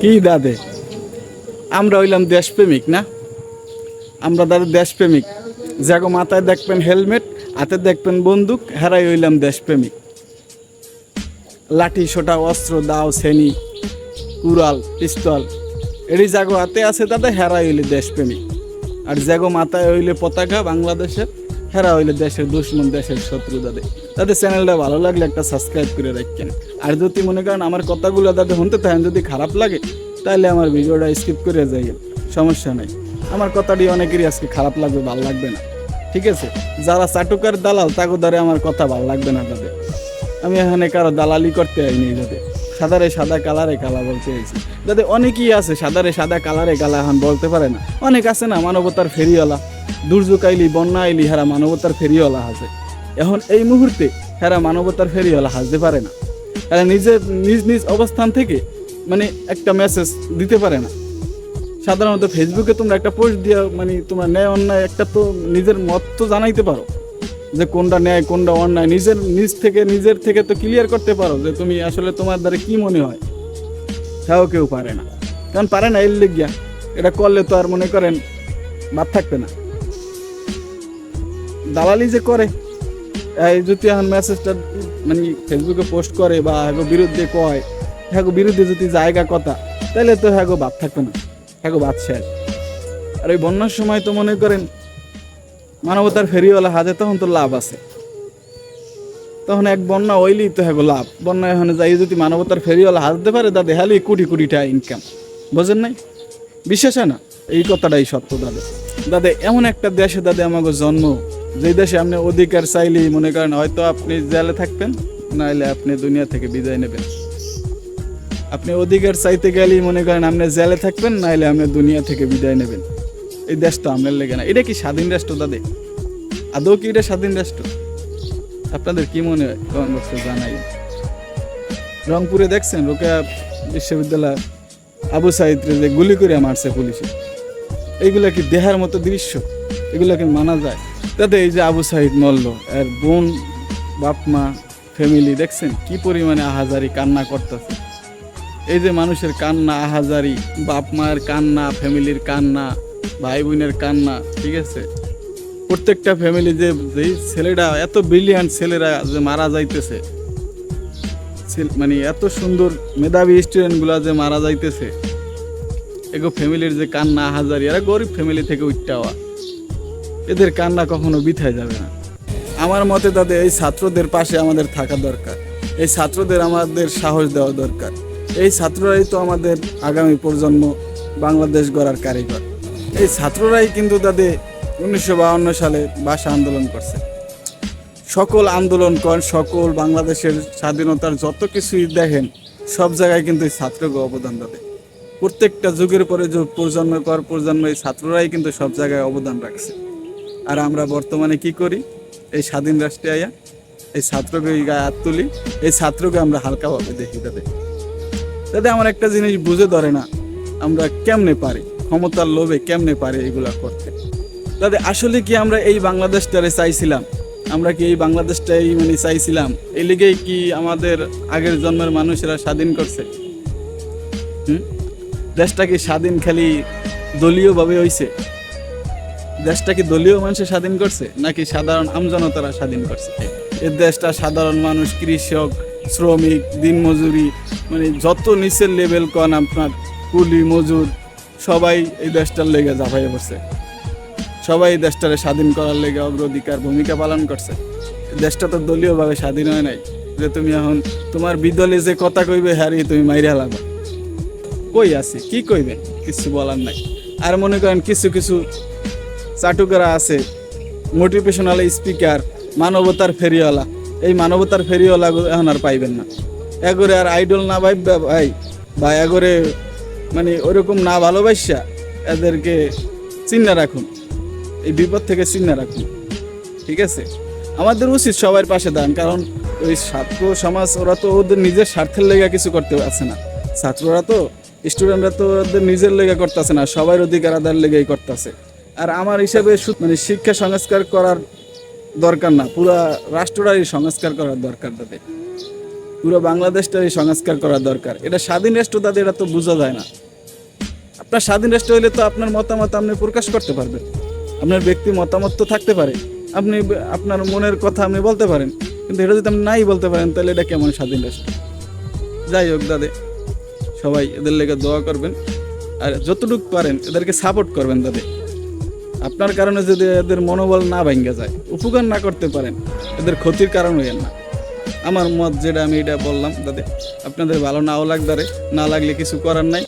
কি দাদে? আমরা হইলাম দেশপ্রেমিক, না? আমরা দাদা দেশপ্রেমিক। যাগো মাথায় দেখবেন হেলমেট, হাতে দেখবেন বন্দুক, হেরাই হইলাম দেশপ্রেমিক। লাঠি, সোটা, অস্ত্র, দাও সেনি কুড়াল, পিস্তল, এরই জাগো হাতে আছে দাদা হেরা হইলে দেশপ্রেমিক। আর জাগো মাথায় হইলে পতাকা বাংলাদেশের। হেরা হইলে দেশের দুশ্মন, দেশের শত্রু দাদে তাদের চ্যানেলটা ভালো লাগলে একটা সাবস্ক্রাইব করে রাখেন। আর যদি মনে করেন আমার কথাগুলো দাদা শুনতে থাকেন, যদি খারাপ লাগে তাহলে আমার ভিডিওটা স্কিপ করে যাই সমস্যা নাই। আমার কথাটি অনেকেরই আজকে খারাপ লাগবে, ভালো লাগবে না। ঠিক আছে? যারা চাটুকার দালাল তাকে ধরে আমার কথা ভালো লাগবে না তাদের। আমি এখানে কারও দালালি করতে আইনি যাতে সাদারে সাদা কালারে কালা বলতে আইছি। যাতে অনেকেই আছে সাদারে সাদা, কালারে কালা এখন বলতে পারে না। অনেক আছে না মানবতার ফেরিওয়ালা। দুর্যোগ আইলি, বন্যা আইলি, হেরা মানবতার ফেরিওয়ালা আছে। এখন এই মুহূর্তে হেরা মানবতার ফেরিওয়ালা হাসতে পারে না। এরা নিজের নিজ নিজ অবস্থান থেকে মানে একটা মেসেজ দিতে পারে না। সাধারণত ফেসবুকে তোমরা একটা পোস্ট দিয়ে মানে তোমরা ন্যায় অন্যায় একটা তো নিজের মত তো জানাইতে পারো। যে কোনটা ন্যায়, কোনটা অন্যায়, নিজের নিজ থেকে, নিজের থেকে তো ক্লিয়ার করতে পারো যে তুমি আসলে তোমার দ্বারা কি মনে হয়। হ্যাঁ কেউ পারে না। কারণ পারে না, এর লিগিয়া। এটা করলে তো আর মনে করেন বাদ থাকবে না। দালালি যে করে, এই যদি এখন মেসেজটা মানে ফেসবুকে পোস্ট করে বা হ্যাগো বিরুদ্ধে কয়, হ্যাগো বিরুদ্ধে যদি জায়গা কথা, তাহলে তো হ্যাগো বাদ থাকবে না। হ্যাগো বাদ শেষ। আর ওই বন্যার সময় তো মনে করেন মানবতার ফেরিওয়ালা হাতে তখন তো লাভ আছে। তখন এক বন্যা ওইলি তো হ্যাগো লাভ। বন্যা এখানে যাই যদি মানবতার ফেরিওয়ালা হাতে পারে দাদা হালি কোটি টাকা ইনকাম বোঝেন নাই? বিশ্বাস হয় না? এই কথাটাই সত্য দাদা দাদা এমন একটা দেশে দাদা আমাকে জন্ম। যেই দেশে আপনি অধিকার চাইলেই মনে করেন হয়তো আপনি জেলে থাকবেন নাহলে আপনি দুনিয়া থেকে বিদায় নেবেন। আপনি অধিকার চাইতে গেলেই মনে করেন আপনি জেলে থাকবেন নাহলে আপনি দুনিয়া থেকে বিদায় নেবেন। এই দেশটা আপনার লেগে না। এটা কি স্বাধীন রাষ্ট্র দাদে আদৌ কি এটা স্বাধীন রাষ্ট্র? আপনাদের কি মনে হয়? জানাই। রংপুরে দেখছেন, রোকেয়া বিশ্ববিদ্যালয় আবু সাইদরে যে গুলি করে মারছে পুলিশে। এইগুলা কি দেহার মতো দৃশ্য? এগুলা কি মানা যায়? তাতে এই যে আবু সাহিদ মল্ল এর বোন, বাপ, মা ফ্যামিলি দেখছেন কি পরিমাণে আহাজারি, কান্না করতেছে। এই যে মানুষের কান্না, আহাজারি, বাপ, মায়ের কান্না ফ্যামিলির কান্না ভাই বোনের কান্না, ঠিক আছে? প্রত্যেকটা ফ্যামিলি যে যেই ছেলেটা এত ব্রিলিয়ান্ট ছেলেরা যে মারা যাইতেছে। মানে এত সুন্দর মেধাবী স্টুডেন্টগুলা যে মারা যাইতেছে। এগো ফ্যামিলির যে কান্না, হাজারি, এরা গরিব ফ্যামিলি থেকে উঠতে হওয়া। এদের কান্না কখনো বিথায় যাবে না। আমার মতে তাদের এই ছাত্রদের পাশে আমাদের থাকা দরকার। এই ছাত্রদের আমাদের সাহস দেওয়া দরকার। এই ছাত্ররাই তো আমাদের আগামী প্রজন্ম বাংলাদেশ গড়ার কারিগর। এই ছাত্ররাই কিন্তু তাদের উনিশশো সালে ভাষা আন্দোলন করছে। সকল আন্দোলন করেন সকল বাংলাদেশের স্বাধীনতার যত কিছুই দেখেন, সব জায়গায় কিন্তু এই ছাত্রকে অবদান দেবে প্রত্যেকটা যুগের পরে যুগ প্রজন্মের পর প্রজন্ম, এই ছাত্ররাই কিন্তু সব জায়গায় অবদান রাখছে। আর আমরা বর্তমানে কি করি? এই স্বাধীন রাষ্ট্রে আয়া, এই ছাত্রকে গায়ে হাত তুলি, এই ছাত্রকে আমরা হালকাভাবে দেখি তাদের তাতে আমার একটা জিনিস বুঝে ধরে না, আমরা কেমনে পারি? ক্ষমতার লোভে কেমনে পারি এগুলা করতে? দাদা, আসলে কি আমরা এই বাংলাদেশটারে চাইছিলাম? আমরা কি এই বাংলাদেশটাই মানে চাইছিলাম? এই লিগেই কি আমাদের আগের জন্মের মানুষেরা স্বাধীন করছে? দেশটা কি স্বাধীন খালি দলীয়ভাবে হইছে? দেশটা কি দলীয় মানুষে স্বাধীন করছে, নাকি সাধারণ আমজনতারা স্বাধীন করছে? এই দেশটা সাধারণ মানুষ, কৃষক, শ্রমিক, দিনমজুরি মানে যত নিচের লেভেল কন আপনার, কুলি, মজুর, সবাই এই দেশটার লেগে ঝাঁপাইয়ে পড়ছে। সবাই দেশটারে স্বাধীন করার লেগে অগ্রাধিকার ভূমিকা পালন করছে। দেশটা তো দলীয়ভাবে স্বাধীন হয় নাই। যে তুমি এখন তোমার বিদলে যে কথা কইবে হারিয়ে তুমি মাইরে হালাবা কই আছে? কি কইবে? কিছু বলার নাই। আর মনে করেন কিছু কিছু চাটুকারা আছে মোটিভেশনাল স্পিকার মানবতার ফেরিওয়ালা। এই মানবতার ফেরিওয়ালা এখন আর পাইবেন না। এগরে আর আইডল না ভাইবা ভাই, বা এগরে মানে ওরকম না ভালোবাসা, এদেরকে চিন্না রাখুন। এই বিপদ থেকে চিহ্ন রাখুন, ঠিক আছে? আমাদের উচিত সবার পাশে দাঁড়ান, কারণ ওই ছাত্র সমাজ, ওরা তো ওদের নিজের স্বার্থের লেগে কিছু করতে পারছে না। ছাত্ররা তো স্টুডেন্টরা তো ওদের নিজের লেগে করতেছে না, সবার অধিকার আদার লেগেই করতেছে। আর আমার হিসাবে মানে শিক্ষা সংস্কার করার দরকার না, পুরা রাষ্ট্রটারই সংস্কার করার দরকার তাদের। পুরো বাংলাদেশটারই সংস্কার করা দরকার। এটা স্বাধীন রাষ্ট্র তাদের এটা তো বোঝা যায় না। আপনার স্বাধীন রাষ্ট্র হইলে তো আপনার মতামত আপনি প্রকাশ করতে পারবেন। আপনার ব্যক্তি মতামত তো থাকতে পারে। আপনি আপনার মনের কথা আপনি বলতে পারেন। কিন্তু এটা যদি আপনি নাই বলতে পারেন, তাহলে এটা কেমন স্বাধীন রাষ্ট্র? যাই হোক, দাদে, সবাই এদের লেগে দোয়া করবেন। আর যতটুকু পারেন, এদেরকে সাপোর্ট করবেন, দাদে। আপনার কারণে যদি এদের মনোবল না ভেঙে যায়, উপকার না করতে পারেন, এদের ক্ষতির কারণ হইয়েন না। আমার মত যেটা আমি এটা বললাম, দাদে, আপনাদের ভালো নাও লাগদারে না লাগলে কিছু করার নাই।